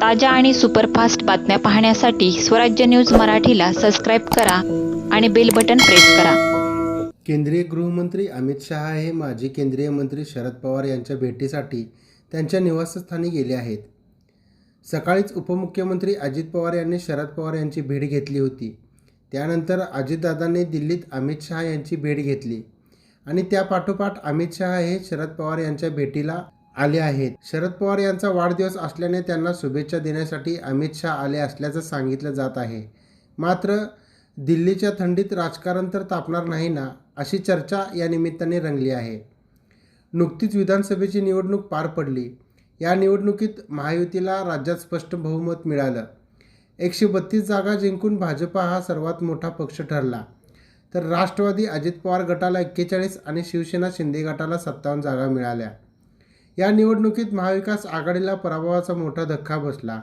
ताज्या आणि सुपरफास्ट बातम्या पाहण्यासाठी स्वराज्य न्यूज मराठीला सबस्क्राईब करा आणि बेल बटन प्रेस करा. केंद्रीय गृहमंत्री अमित शहा हे माजी केंद्रीय मंत्री शरद पवार यांच्या भेटीसाठी त्यांच्या निवासस्थानी गेले आहेत. सकाळीच उपमुख्यमंत्री अजित पवार यांनी शरद पवार यांची भेट घेतली होती. त्यानंतर अजितदादांनी दिल्लीत अमित शहा यांची भेट घेतली. आणि त्यापाठोपाठ अमित शहा हे शरद पवार यांच्या भेटीला आले आहेत. शरद पवार यांचा वाढदिवस असल्याने त्यांना शुभेच्छा देण्यासाठी अमित शहा आले असल्याचं सांगितलं जात आहे. मात्र दिल्लीच्या थंडीत राजकारण तर तापणार नाही ना अशी चर्चा या निमित्ताने रंगली आहे. नुकतीच विधानसभेची निवडणूक पार पडली. या निवडणुकीत महायुतीला राज्यात स्पष्ट बहुमत मिळालं. एकशे बत्तीस जागा जिंकून भाजपा हा सर्वात मोठा पक्ष ठरला. तर राष्ट्रवादी अजित पवार गटाला एक्केचाळीस आणि शिवसेना शिंदे गटाला सत्तावन्न जागा मिळाल्या. या निवडणुकीत महाविकास आघाडीला पराभवाचा मोठा धक्का बसला.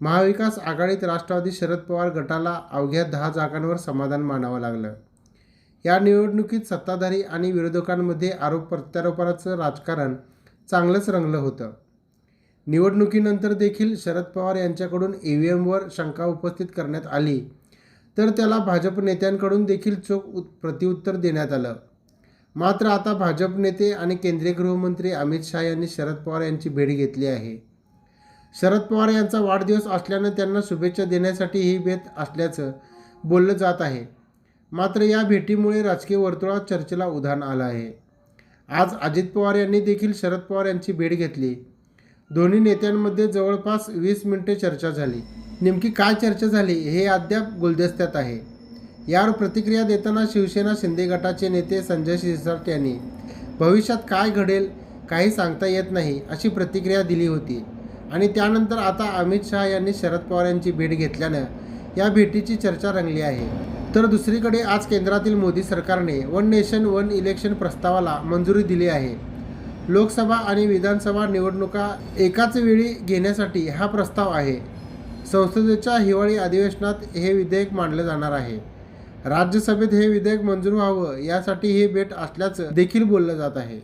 महाविकास आघाडीत राष्ट्रवादी शरद पवार गटाला अवघ्या दहा जागांवर समाधान मानावं लागलं. या निवडणुकीत सत्ताधारी आणि विरोधकांमध्ये आरोप प्रत्यारोपाचं राजकारण चांगलंच रंगलं होतं. निवडणुकीनंतर देखील शरद पवार यांच्याकडून ई व्ही एमवर शंका उपस्थित करण्यात आली. तर त्याला भाजप नेत्यांकडून देखील चोख उत प्रत्युत्तर देण्यात आलं. मात्र आता भाजप नेते आणि केंद्रीय गृहमंत्री अमित शहा यांनी शरद पवार यांची भेट घेतली आहे. शरद पवार यांचा वाढदिवस असल्यानं त्यांना शुभेच्छा देण्यासाठी ही भेट असल्याचं बोललं जात आहे. मात्र या भेटीमुळे राजकीय वर्तुळात चर्चेला उधाण आलं आहे. आज अजित पवार यांनी देखील शरद पवार यांची भेट घेतली. दोन्ही नेत्यांमध्ये जवळपास वीस मिनिटे चर्चा झाली. नेमकी काय चर्चा झाली हे अद्याप गुलदस्त्यात आहे. यावर प्रतिक्रिया देताना शिवसेना शिंदे गटाचे नेते संजय शिरसाट यांनी भविष्यात काय घडेल काही सांगता येत नाही अशी प्रतिक्रिया दिली होती. आणि त्यानंतर आता अमित शहा यांनी शरद पवार यांची भेट घेतल्यानं या भेटीची चर्चा रंगली आहे. तर दुसरीकडे आज केंद्रातील मोदी सरकारने वन नेशन वन इलेक्शन प्रस्तावाला मंजुरी दिली आहे. लोकसभा आणि विधानसभा निवडणुका एकाच वेळी घेण्यासाठी हा प्रस्ताव आहे. संसदेच्या हिवाळी अधिवेशनात हे विधेयक मांडलं जाणार आहे. राज्यसभेत हे विधेयक मंजूर व्हावं यासाठी ही भेट असल्याचं देखील बोललं जात आहे.